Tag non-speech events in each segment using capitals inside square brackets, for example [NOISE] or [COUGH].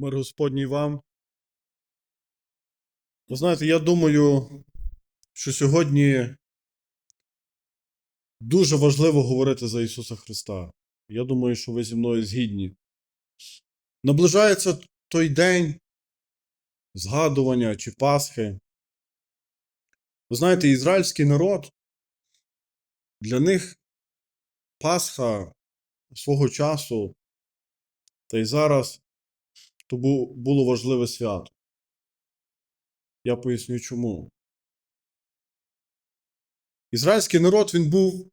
Мир Господній вам. Ви знаєте, я думаю, що сьогодні дуже важливо говорити за Ісуса Христа. Я думаю, що ви зі мною згідні. Наближається той день згадування чи Пасхи. Ви знаєте, ізраїльський народ, для них Пасха свого часу, та й зараз, то було важливе свято. Я поясню чому. Ізраїльський народ він був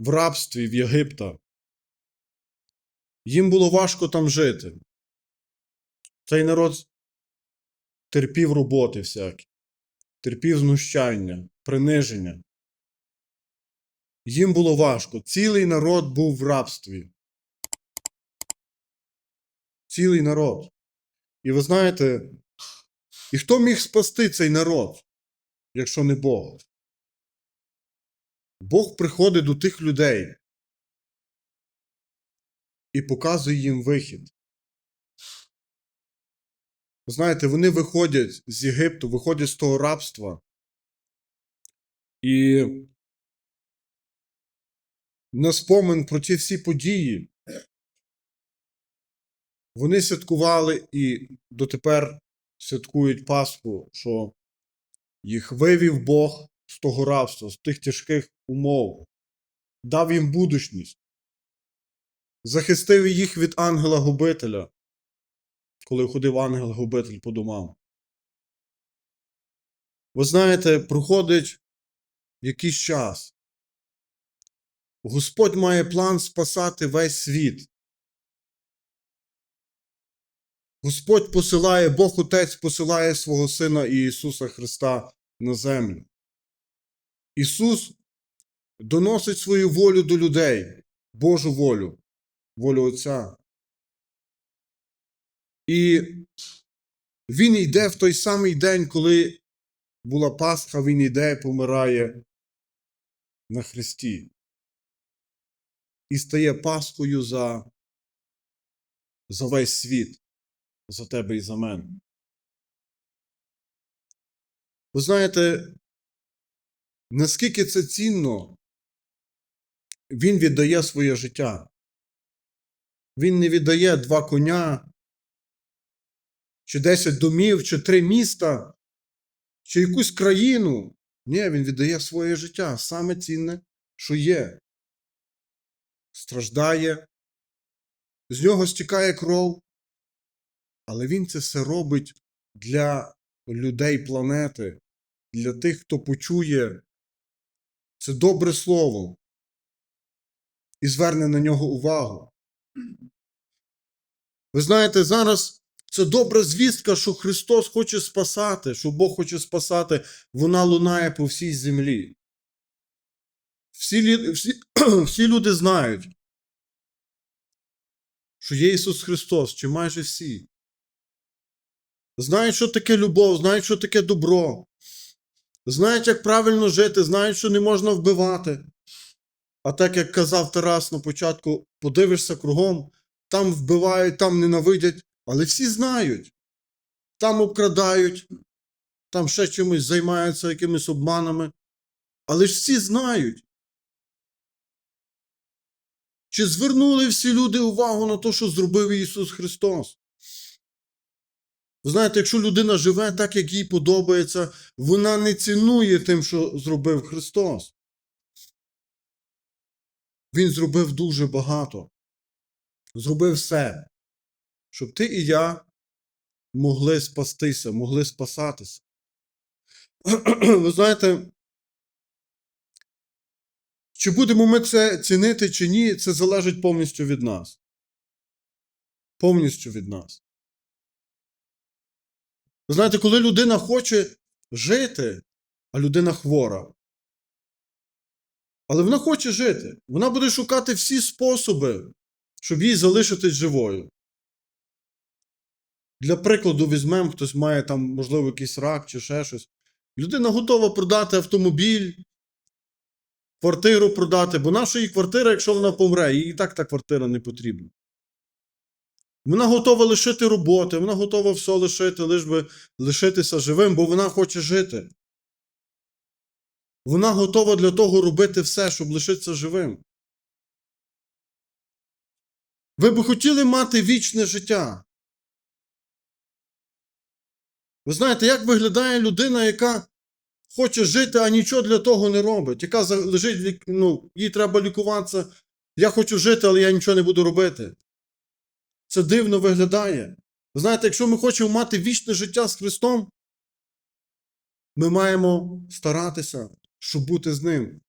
в рабстві в Єгипта. Їм було важко там жити. Цей народ терпів роботи всякі, терпів знущання, приниження. Їм було важко. Цілий народ був в рабстві. Цілий народ. І ви знаєте, і хто міг спасти цей народ, якщо не Бог? Бог приходить до тих людей і показує їм вихід. Ви знаєте, вони виходять з Єгипту, виходять з того рабства. І на спомин про ті всі події вони святкували і дотепер святкують Пасху, що їх вивів Бог з того рабства, з тих тяжких умов, дав їм будучність, захистив їх від ангела-губителя, коли ходив ангел-губитель по домам. Ви знаєте, проходить якийсь час. Господь має план спасати весь світ. Господь посилає, Бог Отець посилає свого Сина Ісуса Христа на землю. Ісус доносить свою волю до людей, Божу волю, волю Отця. І Він йде в той самий день, коли була Пасха, Він йде і помирає на Христі. І стає Пасхою за, за весь світ за тебе і за мене. Ви знаєте, наскільки це цінно, він віддає своє життя. Він не віддає два коня, чи десять домів, чи три міста, чи якусь країну. Ні, він віддає своє життя. Саме цінне, що є. Страждає, з нього стікає кров. Але він це все робить для людей планети, для тих, хто почує це добре слово і зверне на нього увагу. Ви знаєте, зараз це добра звістка, що Христос хоче спасати, що Бог хоче спасати, вона лунає по всій землі. Всі, всі, [CLEARS THROAT] всі люди знають, що є Ісус Христос, чи майже всі знають, що таке любов, знають, що таке добро, знають, як правильно жити, знають, що не можна вбивати. А так, як казав Тарас на початку, подивишся кругом, там вбивають, там ненавидять, але всі знають. Там обкрадають, там ще чимось займаються якимись обманами. Але ж всі знають. Чи звернули всі люди увагу на те, що зробив Ісус Христос? Ви знаєте, якщо людина живе так, як їй подобається, вона не цінує тим, що зробив Христос. Він зробив дуже багато. Зробив все, щоб ти і я могли спастися, могли спасатися. [CLEARS THROAT] Ви знаєте, чи будемо ми це цінити, чи ні, це залежить повністю від нас. Повністю від нас. Ви знаєте, коли людина хоче жити, а людина хвора. Але вона хоче жити. Вона буде шукати всі способи, щоб їй залишитись живою. Для прикладу, візьмемо, хтось має там, можливо, якийсь рак чи ще щось. Людина готова продати автомобіль, квартиру продати, бо наша її квартира, якщо вона помре, їй і так та квартира не потрібна. Вона готова лишити роботи, вона готова все лишити, лиш би лишитися живим, бо вона хоче жити. Вона готова для того робити все, щоб лишитися живим. Ви би хотіли мати вічне життя. Ви знаєте, як виглядає людина, яка хоче жити, а нічого для того не робить, яка лежить, ну, їй треба лікуватися. Я хочу жити, але я нічого не буду робити. Це дивно виглядає. Ви знаєте, якщо ми хочемо мати вічне життя з Христом, ми маємо старатися, щоб бути з Ним.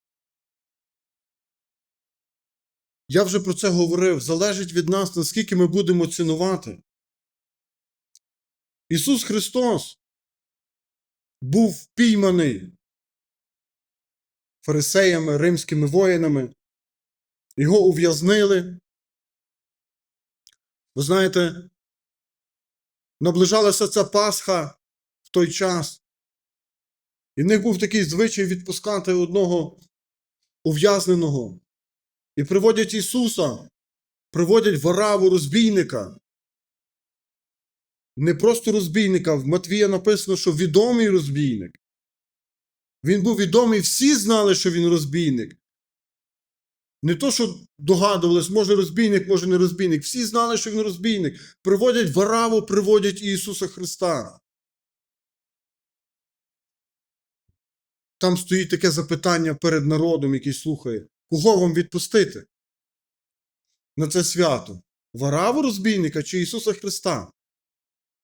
Я вже про це говорив. Залежить від нас, наскільки ми будемо цінувати. Ісус Христос був впійманий фарисеями, римськими воїнами. Його ув'язнили. Ви знаєте, наближалася ця Пасха в той час. І в них був такий звичай відпускати одного ув'язненого. І приводять Ісуса, приводять вараву розбійника. Не просто розбійника, в Матвія написано, що відомий розбійник. Він був відомий, всі знали, що він розбійник. Не то, що догадувались, може розбійник, може не розбійник. Всі знали, що він розбійник. Приводять вараву, приводять Ісуса Христа. Там стоїть таке запитання перед народом, який слухає. Кого вам відпустити? На це свято? Вараву розбійника чи Ісуса Христа?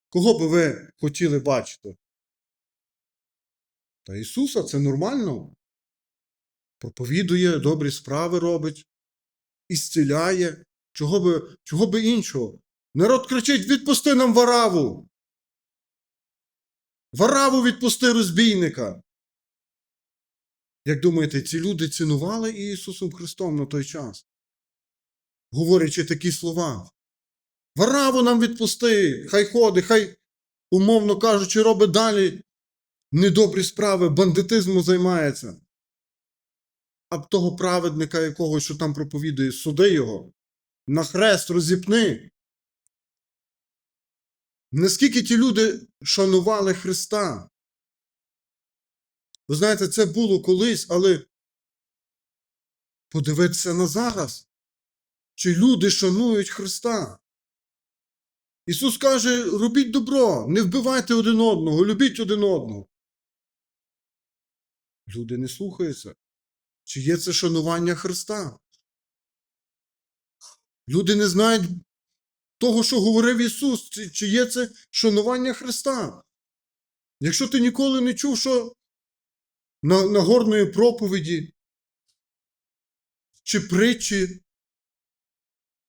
Кого би ви хотіли бачити? Та Ісуса це нормально. Проповідує, добрі справи робить, ісціляє. Чого би, чого би іншого? Народ кричить: відпусти нам вараву. Вараву відпусти розбійника. Як думаєте, ці люди цінували Ісусом Христом на той час? Говорячи такі слова. Вараву нам відпусти, хай ходить, хай, умовно кажучи, робить далі недобрі справи, бандитизмом займається. А того праведника якогось, що там проповідує, суди його, на хрест розіпни. Наскільки ті люди шанували Христа? Ви знаєте, це було колись, але подивитися на зараз. Чи люди шанують Христа? Ісус каже: робіть добро, не вбивайте один одного, любіть один одного. Люди не слухаються. Чи є це шанування Христа? Люди не знають того, що говорив Ісус, чи, є це шанування Христа. Якщо ти ніколи не чув, що на, на горної проповіді чи притчі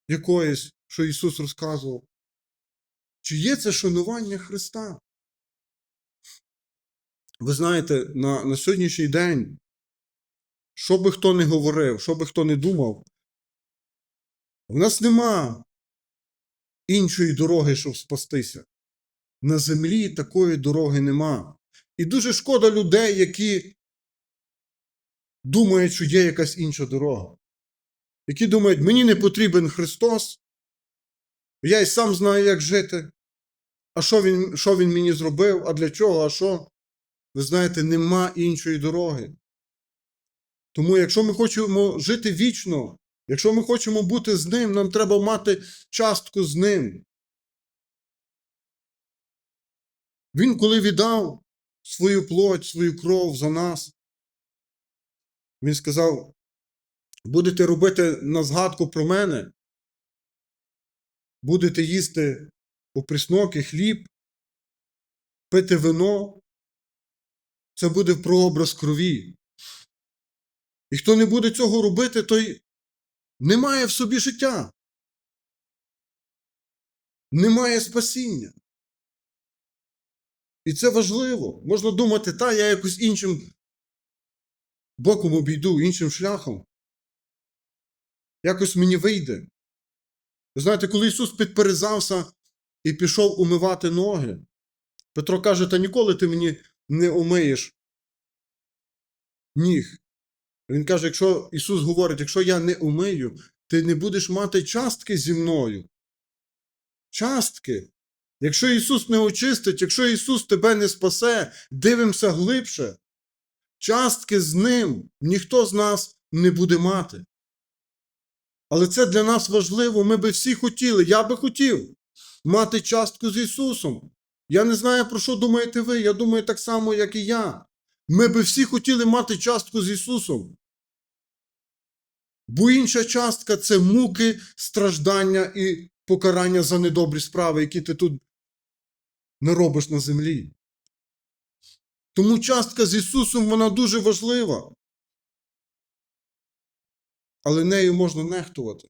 якоїсь, що Ісус розказував, чи є це шанування Христа? Ви знаєте, на, на сьогоднішній день, що би хто не говорив, що би хто не думав, в нас нема іншої дороги, щоб спастися. На землі такої дороги нема. І дуже шкода людей, які думають, що є якась інша дорога. Які думають, мені не потрібен Христос, я й сам знаю, як жити. А що він, що він мені зробив? А для чого? А що? Ви знаєте, нема іншої дороги. Тому, якщо ми хочемо жити вічно, якщо ми хочемо бути з ним, нам треба мати частку з ним. Він, коли віддав свою плоть, свою кров за нас, він сказав: будете робити на згадку про мене, будете їсти опрісноки, хліб, пити вино. Це буде прообраз крові. І хто не буде цього робити, той не має в собі життя. Немає спасіння. І це важливо. Можна думати, та я якось іншим боком обійду, іншим шляхом. Якось мені вийде. Знаєте, коли Ісус підперезався і пішов умивати ноги, Петро каже: Та ніколи ти мені не умиєш ніг. Він каже: якщо Ісус говорить, якщо я не умию, ти не будеш мати частки зі мною. частки. Якщо Ісус не очистить, якщо Ісус тебе не спасе, дивимося глибше. Частки з Ним ніхто з нас не буде мати. Але це для нас важливо. Ми би всі хотіли, я би хотів мати частку з Ісусом. Я не знаю, про що думаєте ви. Я думаю так само, як і я. Ми би всі хотіли мати частку з Ісусом. Бо інша частка це муки, страждання і покарання за недобрі справи, які ти тут не робиш на землі. Тому частка з Ісусом вона дуже важлива. Але нею можна нехтувати.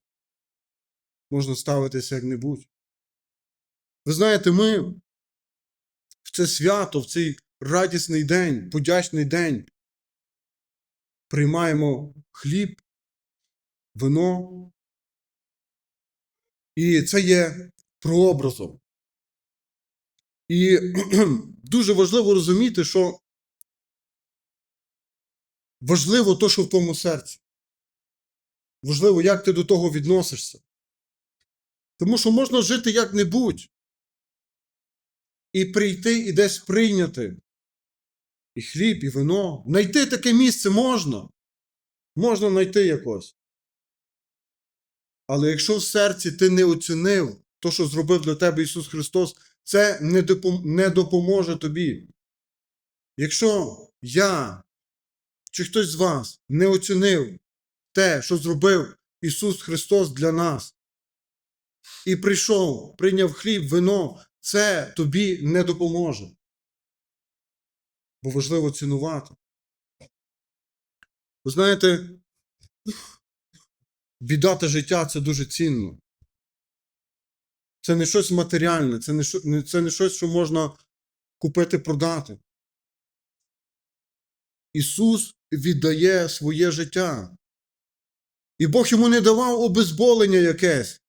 Можна ставитися як-небудь. Ви знаєте, ми в це свято, в цей радісний день, подячний день приймаємо хліб, вино. І це є прообразом. І [CLEARS THROAT] дуже важливо розуміти, що важливо то, що в тому серці. Важливо, як ти до того відносишся. Тому що можна жити як-небудь і прийти і десь прийняти і хліб, і вино. Найти таке місце можна. Можна знайти якось. Але якщо в серці ти не оцінив то, що зробив для тебе Ісус Христос, це не допом- не допоможе тобі. Якщо я чи хтось з вас не оцінив те, що зробив Ісус Христос для нас, і прийшов, прийняв хліб, вино, це тобі не допоможе. Бо важливо цінувати. Ви знаєте, віддати життя це дуже цінно. Це не щось матеріальне, це не, що- це не щось, що можна купити, продати. Ісус віддає своє життя. І Бог йому не давав обезболення якесь.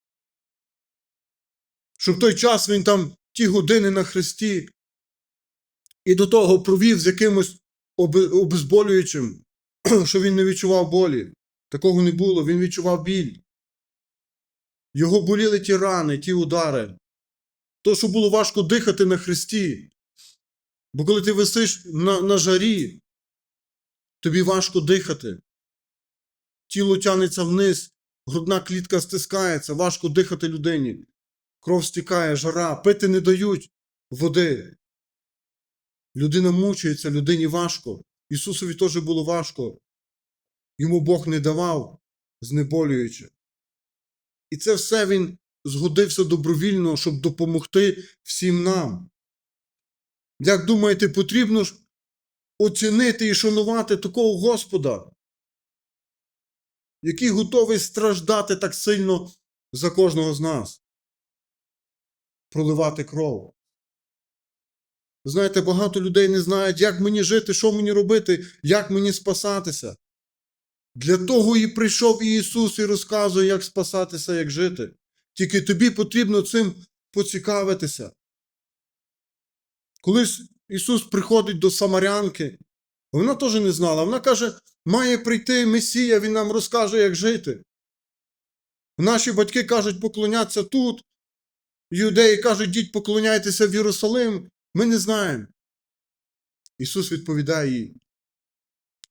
Щоб в той час він там ті години на хресті і до того провів з якимось обезболюючим, [CLEARS THROAT] що він не відчував болі. Такого не було, він відчував біль. Його боліли ті рани, ті удари. То, що було важко дихати на хресті. Бо коли ти висиш на, на жарі, тобі важко дихати. Тіло тянеться вниз, грудна клітка стискається, важко дихати людині. Кров стікає, жара, пити не дають води. Людина мучається, людині важко. Ісусові теж було важко. Йому Бог не давав знеболюючи. І це все він згодився добровільно, щоб допомогти всім нам. Як думаєте, потрібно ж оцінити і шанувати такого Господа, який готовий страждати так сильно за кожного з нас, проливати кров. Знаєте, багато людей не знають, як мені жити, що мені робити, як мені спасатися. Для того і прийшов Ісус і розказує, як спасатися, як жити. Тільки тобі потрібно цим поцікавитися. Колись Ісус приходить до Самарянки, вона теж не знала. Вона каже, має прийти Месія, Він нам розкаже, як жити. Наші батьки кажуть, поклонятися тут. Юдеї кажуть, діть, поклоняйтеся в Єрусалим. Ми не знаємо. Ісус відповідає їй,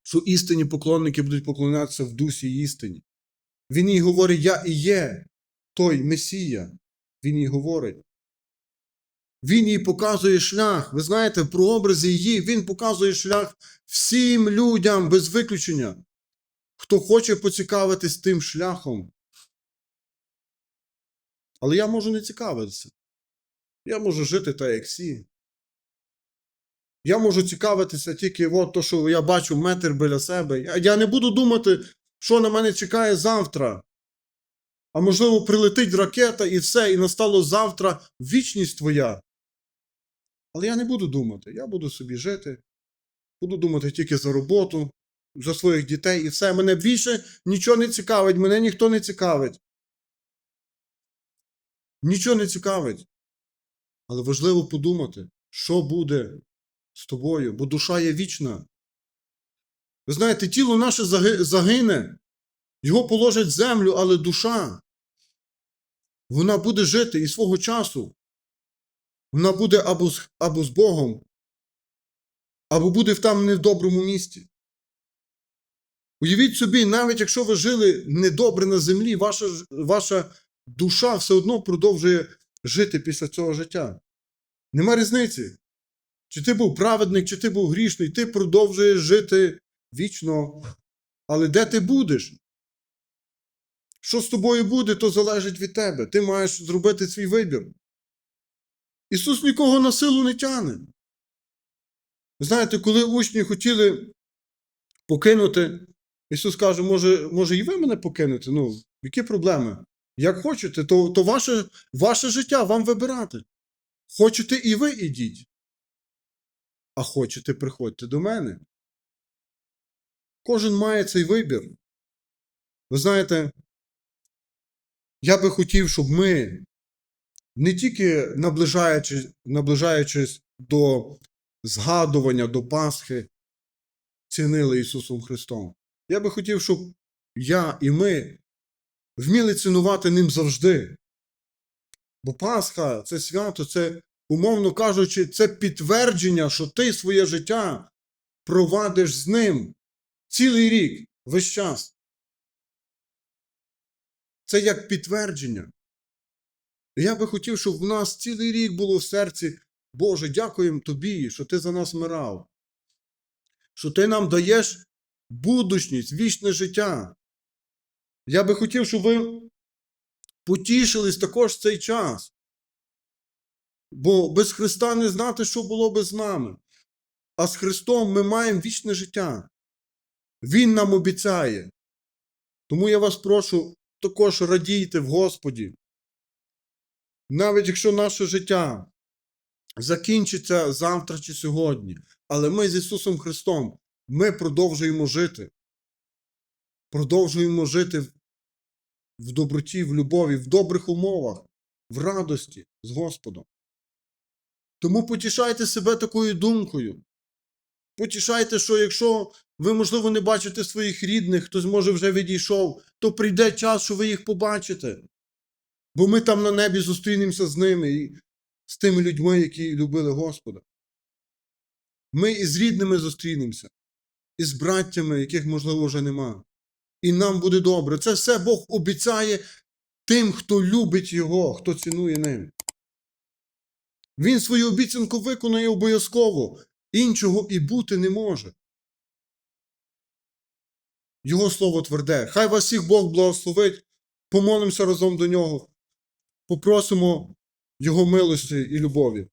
що істинні поклонники будуть поклонятися в дусі істині. Він їй говорить, я і є той Месія. Він їй говорить. Він їй показує шлях. Ви знаєте, в прообразі її він показує шлях всім людям без виключення. Хто хоче поцікавитись тим шляхом. Але я можу не цікавитися. Я можу жити так, як всі. Я можу цікавитися тільки от то, що я бачу метр біля себе. Я, не буду думати, що на мене чекає завтра. А можливо, прилетить ракета і все, і настало завтра вічність твоя. Але я не буду думати. Я буду собі жити. Буду думати тільки за роботу, за своїх дітей і все. Мене більше нічого не цікавить, мене ніхто не цікавить. Нічого не цікавить. Але важливо подумати, що буде з тобою, бо душа є вічна. Ви знаєте, тіло наше загине, його положать в землю, але душа. вона буде жити і свого часу. Вона буде або з, або з Богом, або буде там не в доброму місці. Уявіть собі, навіть якщо ви жили недобре на землі, ваша, ваша душа все одно продовжує жити після цього життя. Нема різниці. Чи ти був праведник, чи ти був грішний, ти продовжуєш жити вічно. Але де ти будеш? Що з тобою буде, то залежить від тебе. Ти маєш зробити свій вибір. Ісус нікого на силу не тяне. Ви знаєте, коли учні хотіли покинути, Ісус каже, може, може і ви мене покинете? Ну, які проблеми? Як хочете, то, то ваше, ваше життя вам вибирати. Хочете і ви ідіть. А хочете, приходьте до мене. Кожен має цей вибір. Ви знаєте, я би хотів, щоб ми, не тільки наближаючись, наближаючись до згадування, до Пасхи, цінили Ісусом Христом. Я би хотів, щоб я і ми вміли цінувати ним завжди. Бо Пасха це свято, це, умовно кажучи, це підтвердження, що ти своє життя провадиш з ним цілий рік, весь час. Це як підтвердження. Я би хотів, щоб в нас цілий рік було в серці, Боже, дякуємо Тобі, що Ти за нас мирав, що Ти нам даєш будучність, вічне життя. Я би хотів, щоб ви потішились також цей час. Бо без Христа не знати, що було би з нами. А з Христом ми маємо вічне життя. Він нам обіцяє. Тому я вас прошу також радійте в Господі. Навіть якщо наше життя закінчиться завтра чи сьогодні, але ми з Ісусом Христом, ми продовжуємо жити. Продовжуємо жити в- доброті, в любові, в добрих умовах, в радості з Господом. Тому потішайте себе такою думкою. Потішайте, що якщо ви, можливо, не бачите своїх рідних, хтось може вже відійшов, то прийде час, що ви їх побачите. Бо ми там на небі зустрінемося з ними і з тими людьми, які любили Господа. Ми із рідними зустрінемося, із браттями, яких, можливо, вже нема. І нам буде добре. Це все Бог обіцяє тим, хто любить Його, хто цінує ним. Він свою обіцянку виконує обов'язково. Іншого і бути не може. Його слово тверде. Хай вас всіх Бог благословить. Помолимося разом до нього. Попросимо Його милості і любові.